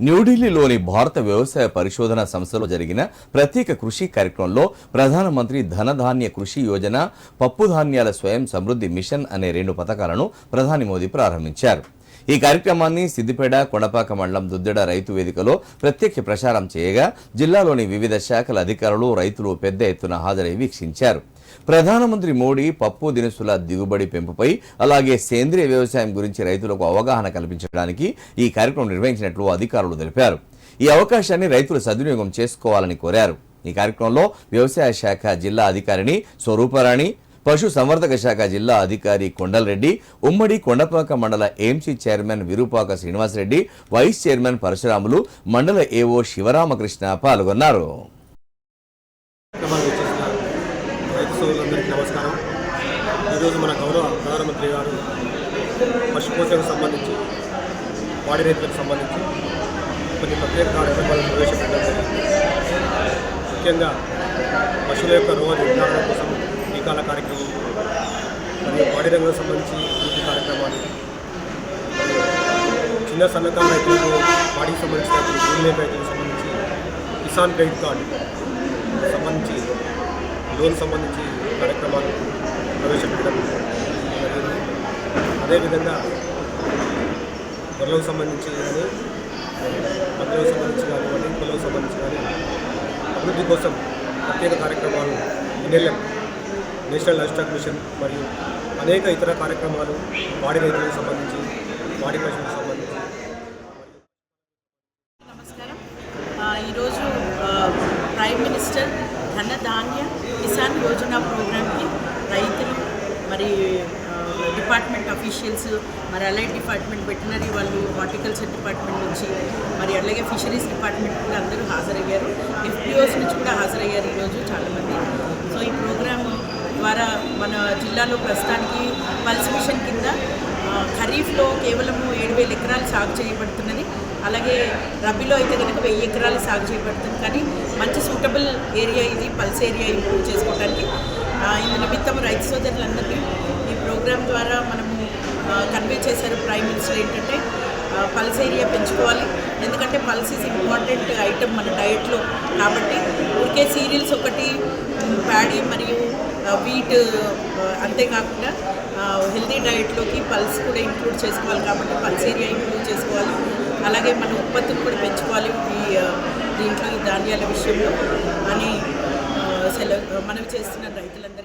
న్యూఢిల్లీలోని భారత వ్యవసాయ పరిశోధన సంస్థలో జరిగిన ప్రత్యేక కృషి కార్యక్రమంలో ప్రధానమంత్రి ధనధాన్య కృషి యోజన పప్పు ధాన్యాల స్వయం సమృద్ధి మిషన్ అనే రెండు పథకాలను ప్రధాని మోదీ ప్రారంభించారు. ఈ కార్యక్రమాన్ని సిద్దిపేట కొండపాక మండలం దుద్దెడ రైతు వేదికలో ప్రత్యక్ష ప్రచారం చేయగా జిల్లాలోని వివిధ శాఖల అధికారులు రైతులు పెద్ద ఎత్తున హాజరై వీక్షించారు. ప్రధానమంత్రి మోడీ పప్పు దినుసుల దిగుబడి పెంపుపై అలాగే సేంద్రియ వ్యవసాయం గురించి రైతులకు అవగాహన కల్పించడానికి ఈ కార్యక్రమం నిర్వహించినట్లు అధికారులు తెలిపారు. ఈ అవకాశాన్ని రైతులు సద్వినియోగం చేసుకోవాలని కోరారు. ఈ కార్యక్రమంలో వ్యవసాయ శాఖ జిల్లా అధికారిని స్వరూపరాణి పశు సంవర్ధక శాఖ జిల్లా అధికారి కొండలరెడ్డి ఉమ్మడి కొండపాక మండల AMC chairman Virupaka Srinivasareddy vice chairman Parashuramulu మండల ఏఓ శివరామకృష్ణ పాల్గొన్నారు. సోదరులందరికీ నమస్కారం. ఈరోజు మన గౌరవ ప్రధానమంత్రి గారు పశుపోషణకు సంబంధించి వాడి రైతులకు సంబంధించి కొన్ని ప్రత్యేక కార్యక్రమాలను ప్రవేశపెట్టడం ముఖ్యంగా పశువుల యొక్క రోగ నిర్ధారణ కోసం టీకాల కార్యక్రమం మరియు వాడి రంగం సంబంధించి పూర్తి కార్యక్రమాలు చిన్న సన్నకారు రైతులకు వాడికి సంబంధించిన రైతులు రైతులకు సంబంధించి కిసాన్ క్రెడిట్ కార్డు సంబంధించి లోన్ సంబంధించి కార్యక్రమాలు ప్రవేశపెట్టడం జరిగింది. అదేవిధంగా గొర్రెలకు సంబంధించి కానీ మధ్యలకు సంబంధించి కానివ్వండి పనులకు సంబంధించి కానీ అభివృద్ధి కోసం ప్రత్యేక కార్యక్రమాలు NLM national livestock mission మరియు అనేక ఇతర కార్యక్రమాలు వాడి రైతులకు సంబంధించి వాడి పశువులకు సంబంధించి నమస్కారం ఆ, ఈరోజు ఆ, ప్రైమ్ మినిస్టర్ ధనధాన్య కిసాన్ యోజన ప్రోగ్రామ్కి రైతులు మరి డిపార్ట్మెంట్ అఫీషియల్స్ మరి అలాగే డిపార్ట్మెంట్ వెటనరీ వాళ్ళు హార్టికల్చర్ డిపార్ట్మెంట్ నుంచి మరి అలాగే ఫిషరీస్ డిపార్ట్మెంట్ కూడా అందరూ హాజరయ్యారు. ఎఫ్పిఓస్ నుంచి కూడా హాజరయ్యారు ఈరోజు చాలామంది. సో ఈ ప్రోగ్రామ్ ద్వారా మన జిల్లాలో ప్రస్తుతానికి పల్స్ మిషన్ కింద ఖరీఫ్లో కేవలం ఏడు వేల ఎకరాలు సాగు చేయబడుతున్నది. అలాగే రబీలో అయితే కనుక వెయ్యి ఎకరాలు సాగు చేయబడుతుంది. కానీ మంచి సూటబుల్ ఏరియా ఇది పల్స్ ఏరియా ఇంప్రూవ్ చేసుకోవడానికి. ఇందు నిమిత్తం రైతు సోదరులందరినీ ఈ ప్రోగ్రామ్ ద్వారా మనము కన్వే చేశారు ప్రైమ్ మినిస్టర్ ఏంటంటే పల్స్ ఏరియా పెంచుకోవాలి. ఎందుకంటే పల్స్ ఇస్ ఇంపార్టెంట్ ఐటమ్ మన డయట్లో కాబట్టి ఊరికే సీరియల్స్ ఒకటి ప్యాడీ మరియు వీట్ అంతేకాకుండా హెల్తీ డయట్లోకి పల్స్ కూడా ఇంక్లూడ్ చేసుకోవాలి. కాబట్టి పల్స్ ఏరియా అలాగే మన ఉత్పత్తిని కూడా పెంచుకోవాలి ఈ దీంట్లో ఈ ధాన్యాల విషయంలో. అని సెల సెలవు మనవి చేస్తున్న రైతులందరూ